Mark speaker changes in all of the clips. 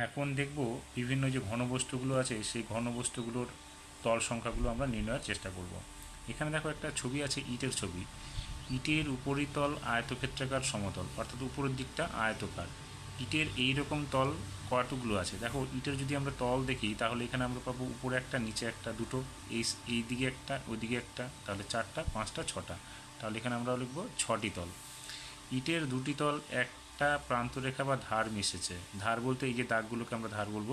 Speaker 1: এখন দেখব বিভিন্ন যে ঘনবস্তুগুলো আছে, সেই ঘনবস্তুগুলোর তল সংখ্যাগুলো আমরা নির্ণয়ের চেষ্টা করব। এখানে দেখো একটা ছবি আছে, ইটের ছবি। ইটের উপরিতল আয়তক্ষেত্রাকার সমতল, অর্থাৎ উপরের দিকটা আয়তকার। ইটের এই রকম তল কতগুলো আছে? দেখো, ইটের যদি আমরা তল দেখি, তাহলে এখানে আমরা পাবো উপরে একটা, নিচে একটা, দুটো, এই এই দিকে একটা ওইদিকে একটা, তাহলে চারটা, পাঁচটা, ছটা। তাহলে এখানে আমরা লিখব ছটি তল। ইটের দুটি তল একটা প্রান্তরেখা বা ধার মিশেছে। ধার বলতে এই যে দাগগুলোকে আমরা ধার বলব,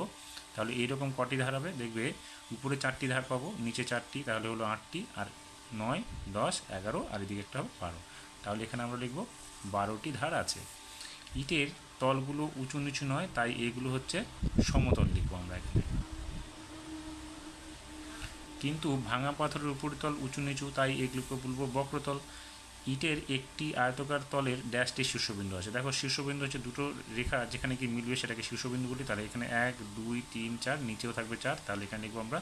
Speaker 1: তাহলে এইরকম কটি ধার হবে? দেখবে উপরে চারটি ধার পাবো, নিচে চারটি, তাহলে হলো আটটি, আর নয়, দশ, এগারো, আর এদিকে একটা হবে বারো। তাহলে এখানে আমরা লিখব বারোটি ধার আছে। ইটের তলগুলো উঁচু নিচু নয়, তাই এগুলো হচ্ছে সমতল লিখব আমরা এখানে। কিন্তু ভাঙা পাথরের উপরিতল উঁচু নিচু, তাই এগুলোকে বলব বক্রতল। ইটের একটি আয়তকার তলের ড্যাশটি শীর্ষবিন্দু আছে। দেখো, শীর্ষবিন্দু হচ্ছে দুটো রেখা, যেখানে কি মিলবে সেটাকে শীর্ষবিন্দু বলি তাহলে এখানে এক, দুই, তিন, চার, নিচেও থাকবে চার, তাহলে এখানে লিখব আমরা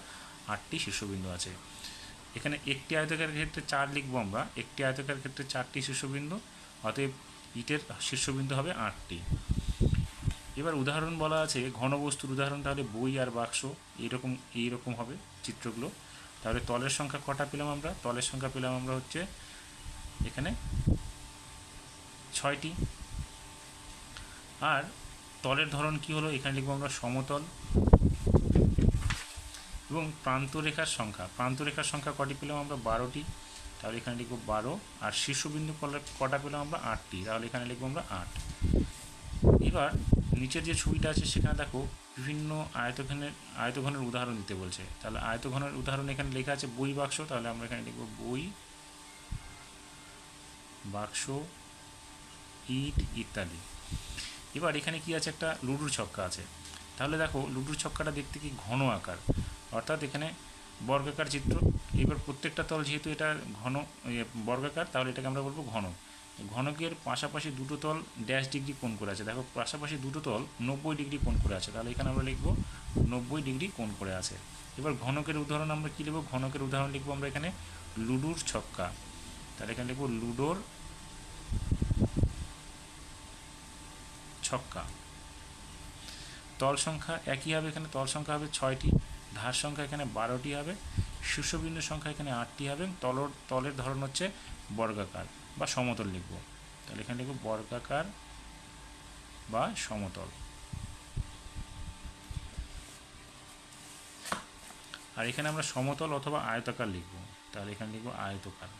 Speaker 1: আটটি শীর্ষবিন্দু আছে। এখানে একটি আয়তকার ক্ষেত্রে চার লিখব আমরা। একটি আয়তকার ক্ষেত্রে চারটি শীর্ষবিন্দু, অতএব ইটের শীর্ষবিন্দু হবে আটটি। এবার উদাহরণ বলা আছে ঘনবস্তুর উদাহরণ, তাহলে বই আর বাক্স এইরকম এইরকম হবে চিত্রগুলো। তাহলে তলের সংখ্যা কটা পেলাম আমরা? তলের সংখ্যা পেলাম আমরা হচ্ছে এখানে ছয়টি। আর তলের ধরন কি হলো? এখানে লিখব আমরা সমতল এবং প্রান্তরেখার সংখ্যা। প্রান্তরেখার সংখ্যা কটি পেলাম আমরা? বারোটি। তাহলে এখানে লিখব বারো। আর শীর্ষবিন্দু কটা পেলাম আমরা? আটটি। তাহলে এখানে লিখব আমরা আট। এবার নিচের যে ছবিটা আছে, সেখানে দেখো বিভিন্ন আয়তঘনের আয়তঘনের উদাহরণ দিতে বলছে। তাহলে আয়তঘনের উদাহরণ এখানে লেখা আছে বই বাক্স। তাহলে আমরা এখানে লিখব বই। বাক্স ইট ইত্যাদি। এবার এখানে কি আছে? একটা লুডুর ছক্কা আছে। তাহলে দেখো লুডুর ছক্কাটা দেখতে কি ঘন আকার? অর্থাৎ এখানে বর্গাকার চিত্র। এবার প্রত্যেকটা তল যেহেতু এটা ঘন ইয়ে, বর্গাকার তাহলে এটাকে আমরা বলব ঘন। ঘনকের পাশাপাশি দুটো তল ড্যাশ ডিগ্রি কোণ করে আছে। দেখো পাশাপাশি দুটো তল নব্বই ডিগ্রি কোণ করে আছে। তাহলে এখানে আমরা লিখব নব্বই ডিগ্রি কোণ করে আছে। এবার ঘনকের উদাহরণ আমরা কী লিখব? ঘনকের উদাহরণ লিখব আমরা এখানে লুডুর ছক্কা। তাহলে এখানে লিখব লুডোর ছক্কা। তল সংখ্যা একই হবে এখানে, তল সংখ্যা হবে ছয়টি, ধার সংখ্যা এখানে বারোটি হবে, শীর্ষবিন্দু সংখ্যা এখানে আটটি হবে তলর, তলের ধরন হচ্ছে বর্গাকার বা সমতল লিখব। তাহলে এখানে লিখব বর্গাকার বা সমতল। আর এখানে আমরা সমতল অথবা আয়তাকার লিখব। তাহলে এখানে লিখব আয়তকার।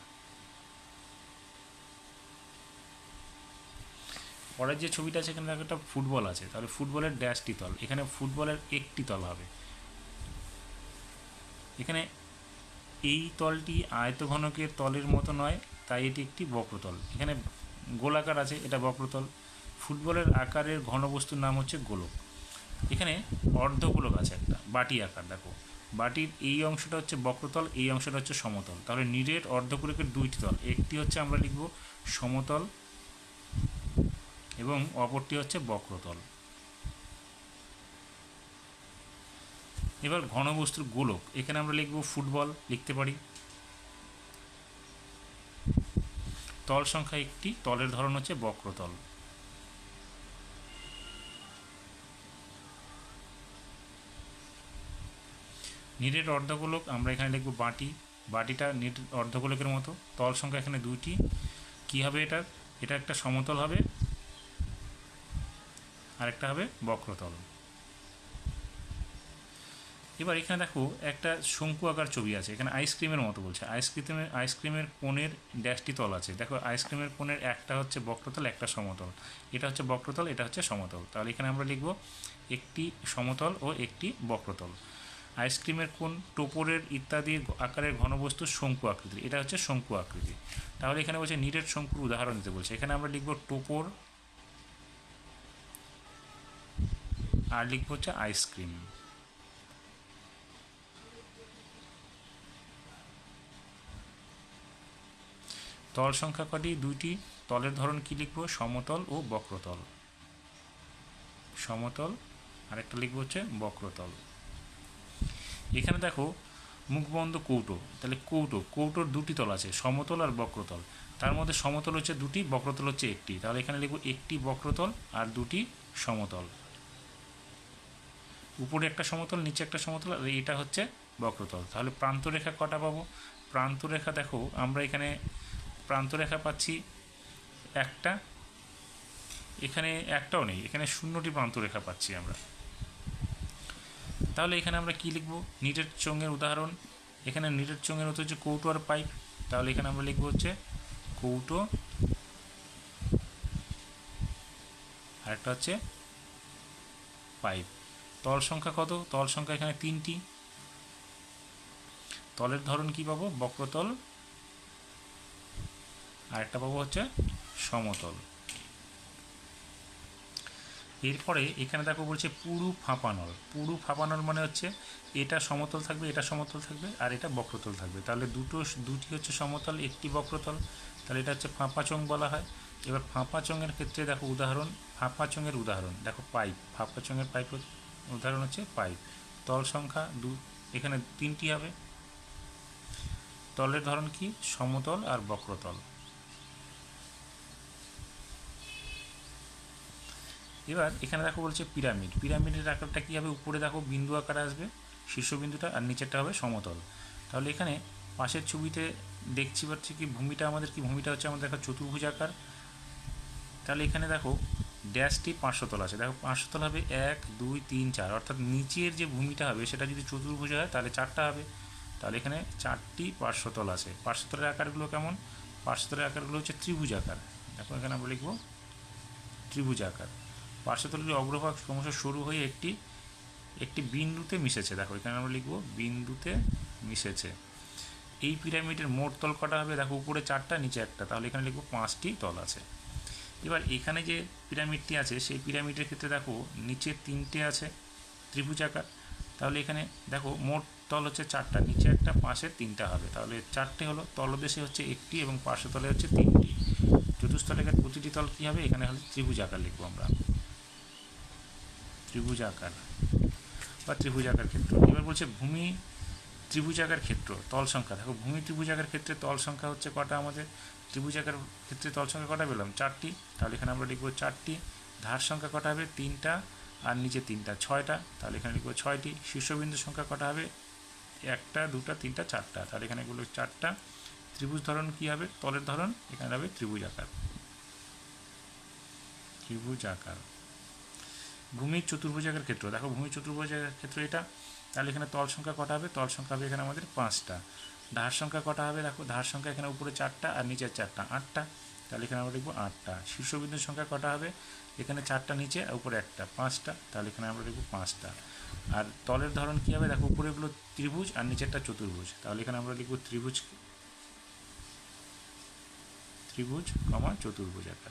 Speaker 1: পরের যে ছবিটা এখানে একটা ফুটবল আছে। তাহলে ফুটবলের ড্যাশটি তল। এখানে ফুটবলের একটি তল হবে। এখানে এই তলটি আয়তঘনকের তলের মতো নয়, তাই এটি একটি বক্রতল। এখানে গোলাকার আছে, এটা বক্রতল। ফুটবলের আকারের ঘনবস্তুর নাম হচ্ছে গোলক। এখানে অর্ধগোলক আছে একটা, বাটি আকার, দেখো। বাটির এই অংশটা হচ্ছে বক্রতল, এই অংশটা হচ্ছে সমতল। তাহলে নিরেট অর্ধগোলকের দুইটি তল, একটি হচ্ছে আমরা লিখব সমতল এবং অপরটি হচ্ছে বক্রতল। এবার ঘনবস্তুর গোলক, এখানে আমরা লিখব ফুটবল, লিখতে পারি। তল সংখ্যা একটি, তলের ধরন হচ্ছে বক্রতল। নিরেট অর্ধগোলক, আমরা এখানে লিখব বাটি। বাটিটা নিট অর্ধগোলকের মতো। তল সংখ্যা এখানে দুইটি। কী হবে এটা? এটা একটা সমতল হবে। আরেকটা হবে বক্রতল। এবার এখানে দেখো একটা শঙ্কু আকার ছবি আছে, এখানে আইসক্রিমের মতো বলছে। আইসক্রিমের আইসক্রিমের কোণের ড্যাশটি তল আছে। দেখো আইসক্রিমের কোণের একটা হচ্ছে বক্রতল, একটা সমতল। এটা হচ্ছে বক্রতল, এটা হচ্ছে সমতল। তাহলে এখানে আমরা লিখব একটি সমতল ও একটি বক্রতল। আইসক্রিমের কোণ, টোপরের ইত্যাদি আকারের ঘনবস্তু শঙ্কু আকৃতির। এটা হচ্ছে শঙ্কু আকৃতি। তাহলে এখানে বলছে নিরেট শঙ্কুর উদাহরণ দিতে বলছে। এখানে আমরা লিখব টোপর আর লিখব হচ্ছে আইসক্রিম তল সংখ্যা কটি? দুইটি। তলের ধরন কি লিখব? সমতল ও বক্রতল। সমতল, আরেকটা লিখব হচ্ছে বক্রতল। এখানে দেখো মুখবন্ধ কৌটো। তাহলে কৌটো, কৌটোর দুটি তল আছে, সমতল আর বক্রতল। তার মধ্যে সমতল হচ্ছে দুটি, বক্রতল হচ্ছে একটি। তাহলে এখানে লিখব একটি বক্রতল আর দুটি সমতল। উপরে একটা সমতল, নিচে একটা সমতল, আর এটা হচ্ছে বক্রতল। তাহলে প্রান্তরেখা কটা পাবো? প্রান্তরেখা দেখো, আমরা এখানে প্রান্তরেখা পাচ্ছি একটা, এখানে একটাও নেই, এখানে শূন্যটি প্রান্তরেখা পাচ্ছি আমরা। তাহলে এখানে আমরা কি লিখব? নিটের চোঙের উদাহরণ। এখানে নিটের চোঙের মতো হচ্ছে কৌটো আর পাইপ। তাহলে এখানে আমরা লিখব হচ্ছে কৌটো, আরেকটা হচ্ছে পাইপ। তল সংখ্যা কত? তল সংখ্যা এখানে তিনটি। তলের ধরন কি পাবো? বক্রতল। আরেকটা পাবো হচ্ছে সমতল। এরপরে এখানে দেখো বলছে পুরু ফাঁপানল। পুরু ফাঁপানল মানে হচ্ছে এটা সমতল থাকবে, এটা সমতল থাকবে, আর এটা বক্রতল থাকবে। তাহলে দুটো, দুটি হচ্ছে সমতল, একটি বক্রতল। তাহলে এটা হচ্ছে ফাঁপা চোঙ বলা হয়। এবার ফাঁপা চোঙের ক্ষেত্রে দেখো উদাহরণ, ফাঁপা চোঙের উদাহরণ। দেখো পাইপ, ফাঁপা চোঙের পাইপ উদাহরণ হচ্ছে পাইপ তল সংখ্যা দু, এখানে তিনটি হবে। তলের ধরন কি? সমতল আর বক্রতল। এবার এখানে দেখো বলছে পিরামিড। পিরামিডের আকারটা কী হবে? উপরে দেখো বিন্দু আকারে আসবে, শীর্ষবিন্দুটা, আর নিচেরটা হবে সমতল। তাহলে এখানে পাশের ছবিতে দেখছি পাচ্ছি কি, ভূমিটা আমাদের কি? ভূমিটা হচ্ছে আমাদের দেখো চতুর্ভুজ আকার। তাহলে এখানে দেখো ড্যাশটি পাঁচশোতল আছে। দেখো পাঁচশোতল হবে এক, দুই, তিন, চার। অর্থাৎ নিচের যে ভূমিটা হবে, সেটা যদি চতুর্ভুজ হয়, তাহলে চারটা হবে। তাহলে এখানে চারটি পার্শ্বতল আছে। পার্শ্বতলের আকারগুলো কেমন? পার্শ্বতলের আকারগুলো হচ্ছে ত্রিভুজ আকার। দেখো এখানে আমরা লিখব ত্রিভুজ আকার। পার্শ্বতলের অগ্রভাগ ক্রমশ শুরু হয়ে একটি একটি বিন্দুতে মিশেছে। দেখো এখানে আমরা লিখব বিন্দুতে মিশেছে। এই পিরামিডের মোট তল কটা হবে? দেখো উপরে চারটা, নিচে একটা। তাহলে এখানে লিখব পাঁচটি তল আছে। এবার এখানে যে পিরামিডটি আছে, সেই পিরামিডের ক্ষেত্রে দেখো নিচে তিনটে আছে ত্রিভুজ আকার। তাহলে এখানে দেখো মোট তল হচ্ছে চারটা, নিচে একটা, পাশে তিনটা হবে। তাহলে চারটে হলো তলদেশে হচ্ছে একটি এবং পার্শ্বতলে হচ্ছে তিনটি। চতুস্থলের প্রতিটি তল কী হবে? এখানে হলে ত্রিভুজ আকার লিখব আমরা। ত্রিভুজ আকার বা ত্রিভুজ আকার ক্ষেত্র। এবার বলছে ভূমি ত্রিভুজ আকার ক্ষেত্র, তল সংখ্যা। দেখো ভূমি ত্রিভুজ আকার ক্ষেত্রে তল সংখ্যা হচ্ছে কটা আমাদের? ত্রিভুজ আকার ক্ষেত্রে তল সংখ্যা কটা পেলাম? চারটি। তাহলে এখানে আমরা লিখব চারটি। ধার সংখ্যা কটা হবে? তিনটা। আর নিচে তিনটা। ছয়টা। তাহলে এখানে লিখব ছয়টি। শীর্ষবিন্দু সংখ্যা কটা হবে? একটা, দুটা, তিনটা, চারটা। তাহলে এখানে এগুলো চারটা। ত্রিভুজ ধরন কী হবে? তলের ধরন। এখানে হবে ত্রিভুজ আকার। ত্রিভুজ আকার। ভূমির চতুর্ভুজাকার ক্ষেত্র। দেখো ভূমির চতুর্ভুজাকার ক্ষেত্র এটা। তাহলে এখানে তল সংখ্যা কটা হবে? তল সংখ্যা হবে এখানে আমাদের পাঁচটা। ধার সংখ্যা কটা হবে? দেখো, ধার সংখ্যা এখানে উপরে চারটা আর নিচে চারটা, আটটা। তাহলে এখানে আমরা লিখব আটটা। শীর্ষবিন্দুর সংখ্যা কটা হবে? এখানে চারটা, নিচে আর উপরে একটা, পাঁচটা। তাহলে এখানে আমরা লিখব পাঁচটা। আর তলের ধরন কী হবে? দেখো উপরেগুলো ত্রিভুজ আর নিচেরটা চতুর্ভুজ। তাহলে এখানে আমরা লিখব ত্রিভুজ ত্রিভুজ, কমা চতুর্ভুজ আকার